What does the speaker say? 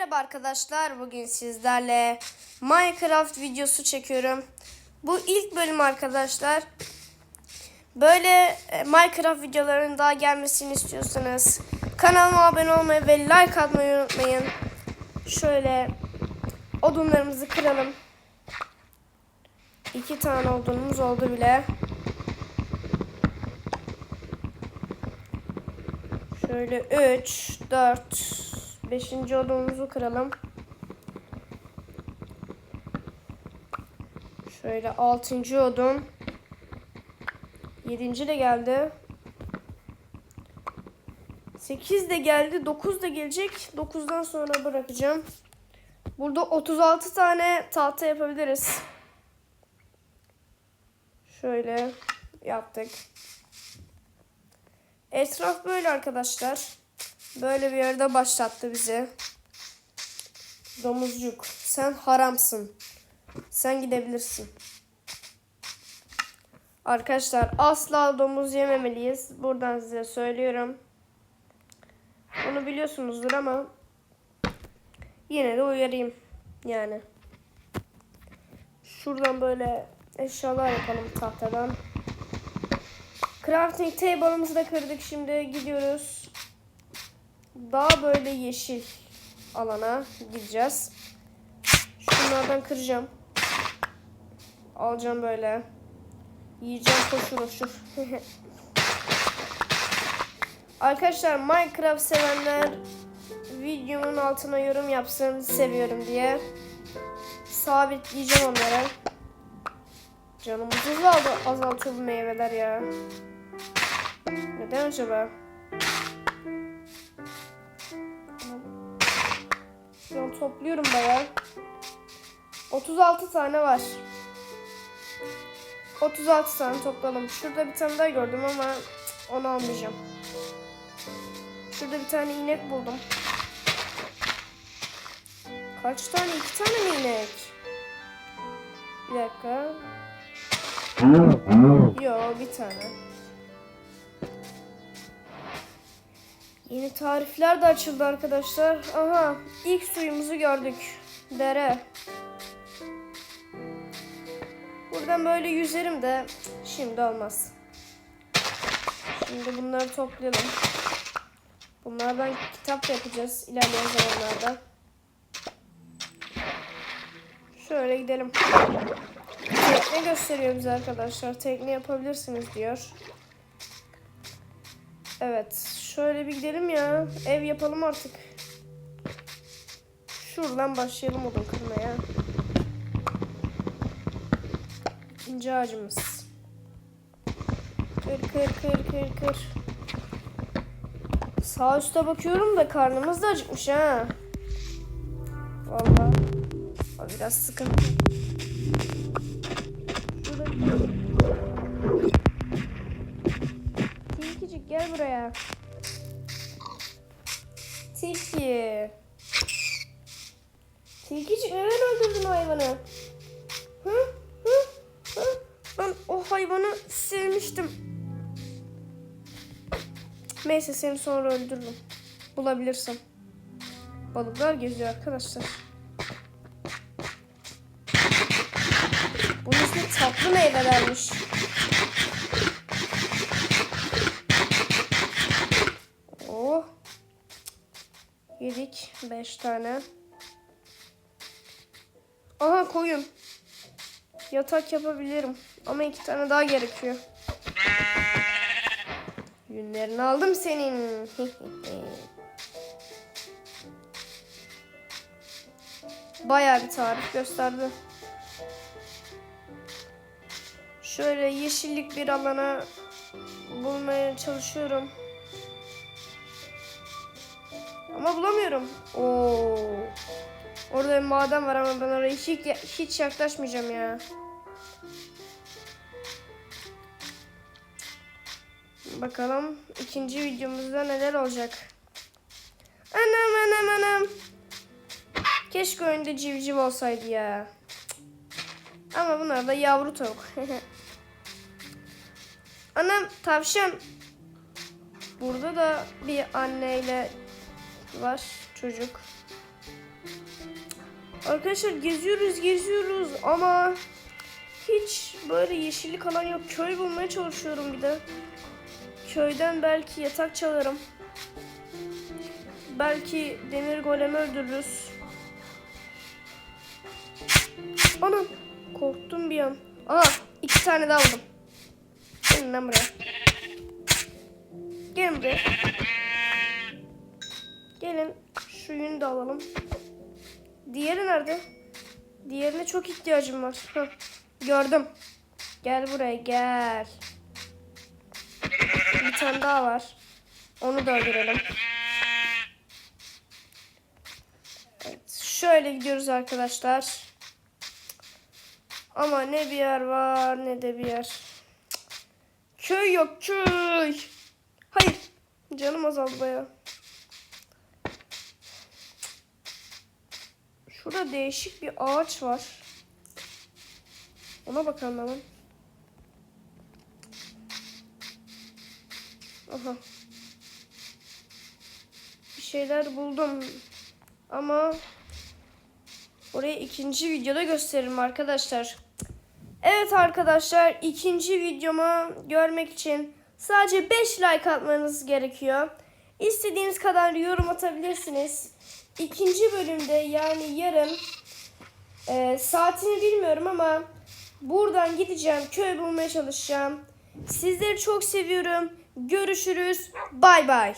Merhaba arkadaşlar. Bugün sizlerle Minecraft videosu çekiyorum. Bu ilk bölüm arkadaşlar. Böyle e, Minecraft videolarının daha gelmesini istiyorsanız kanalıma abone olmayı ve like atmayı unutmayın. Şöyle odunlarımızı kıralım. İki tane odunumuz oldu bile. Şöyle 3, 4, 5. odunumuzu kıralım. Şöyle 6. odun. 7. de geldi. 8 de geldi. 9 da gelecek. 9'dan sonra bırakacağım. Burada 36 tane tahta yapabiliriz. Şöyle yaptık. Etraf böyle arkadaşlar. Böyle bir yerde başlattı bizi. Domuzcuk sen haramsın. Sen gidebilirsin. Arkadaşlar asla domuz yememeliyiz. Buradan size söylüyorum. Bunu biliyorsunuzdur ama yine de uyarayım. Yani. Şuradan böyle eşyalar yapalım tahtadan. Crafting table'ımızı da kırdık. Şimdi gidiyoruz. Daha böyle yeşil alana gideceğiz. Şunlardan kıracağım. Alacağım böyle. Yiyeceğim koşur koşur. Arkadaşlar Minecraft sevenler videomun altına yorum yapsın seviyorum diye. Sabitleyeceğim onları. Canımızı azaldı, azaltıyor meyveler ya. Neden acaba? Şu an topluyorum bayağı. 36 tane var. 36 tane topladım. Şurada bir tane daha gördüm ama onu almayacağım. Şurada bir tane inek buldum. Kaç tane? İki tane mi inek? Bir dakika. Yo bir tane. Yeni tarifler de açıldı arkadaşlar. Aha ilk suyumuzu gördük. Dere. Buradan böyle yüzerim de şimdi olmaz. Şimdi bunları toplayalım. Bunlardan kitap yapacağız ilerleyen zamanlarda. Şöyle gidelim. Tekne gösteriyor bize arkadaşlar. Tekne yapabilirsiniz diyor. Evet. Şöyle bir gidelim ya. Ev yapalım artık. Şuradan başlayalım odun kırmaya. İkinci ağacımız. Kır kır kır kır kır. Sağ üstte bakıyorum da karnımız da acıkmış ha. Vallahi. Biraz sıkıntı. Gel buraya. Tilki. Tilkicik neden öldürdün hayvanı? Hı? Hı? Hı? Ben o hayvanı sevmiştim. Neyse seni sonra öldürürüm. Bulabilirsem. Balıklar geziyor arkadaşlar. Bunun ismi tatlı meyvelermiş. Yedik 5 tane. Aha koyun. Yatak yapabilirim. Ama iki tane daha gerekiyor. Yünlerini aldım senin. Bayağı bir tarif gösterdi. Şöyle yeşillik bir alana bulmaya çalışıyorum. Ama bulamıyorum. Oo. Orada bir maden var ama ben oraya hiç, hiç yaklaşmayacağım ya. Bakalım ikinci videomuzda neler olacak. Anam anam anam. Keşke oyunda civciv olsaydı ya. Ama bunlar da yavru tavuk. Anam tavşan. Burada da bir anneyle var çocuk. Arkadaşlar geziyoruz geziyoruz ama hiç böyle yeşillik alan yok. Köy bulmaya çalışıyorum bir de. Köyden belki yatak çalarım. Belki demir golemi öldürürüz. Anam korktum bir an. Aha iki tane daha aldım. Gelin lan buraya. Gelin buraya. Gelin şu yünü de alalım. Diğeri nerede? Diğerine çok ihtiyacım var. Hah, gördüm. Gel buraya gel. Bir tane daha var. Onu da öldürelim. Evet, şöyle gidiyoruz arkadaşlar. Ama ne bir yer var ne de bir yer. Köy yok köy. Hayır. Canım azaldı baya. Şurada değişik bir ağaç var. Ona bakalım hemen. Aha. Bir şeyler buldum. Ama orayı ikinci videoda gösteririm arkadaşlar. Evet arkadaşlar ikinci videomu görmek için sadece 5 like atmanız gerekiyor. İstediğiniz kadar yorum atabilirsiniz. İkinci bölümde yani yarın e, saatini bilmiyorum ama buradan gideceğim köy bulmaya çalışacağım. Sizleri çok seviyorum. Görüşürüz. Bay bay.